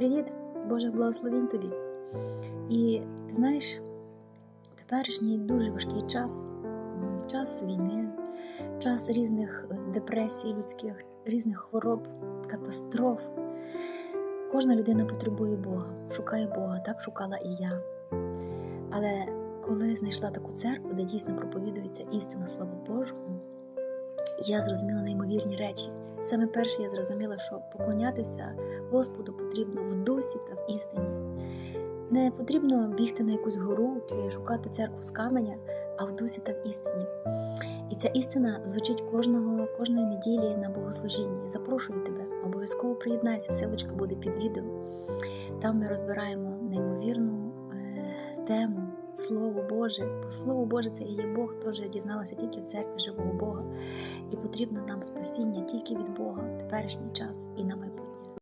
Привіт, Боже, благословінь тобі. І ти знаєш, теперішній дуже важкий час, час війни, час різних депресій людських, різних хвороб, катастроф. Кожна людина потребує Бога, шукає Бога, так шукала і я. Але коли знайшла таку церкву, де дійсно проповідується істина Слова Божого, я зрозуміла неймовірні речі. Саме перше я зрозуміла, що поклонятися Господу потрібно в дусі та в істині. Не потрібно бігти на якусь гору чи шукати церкву з каменя, а в дусі та в істині. І ця істина звучить кожного, кожної неділі на богослужінні. Запрошую тебе, обов'язково приєднайся, силочка буде під відео. Там ми розбираємо неймовірну е, тему Слово Боже. Бо Слово Боже це і є Бог, теж дізналася тільки в церкві живого Бога. І потрібно нам спасіння тільки від Бога в теперішній час і на майбутнє.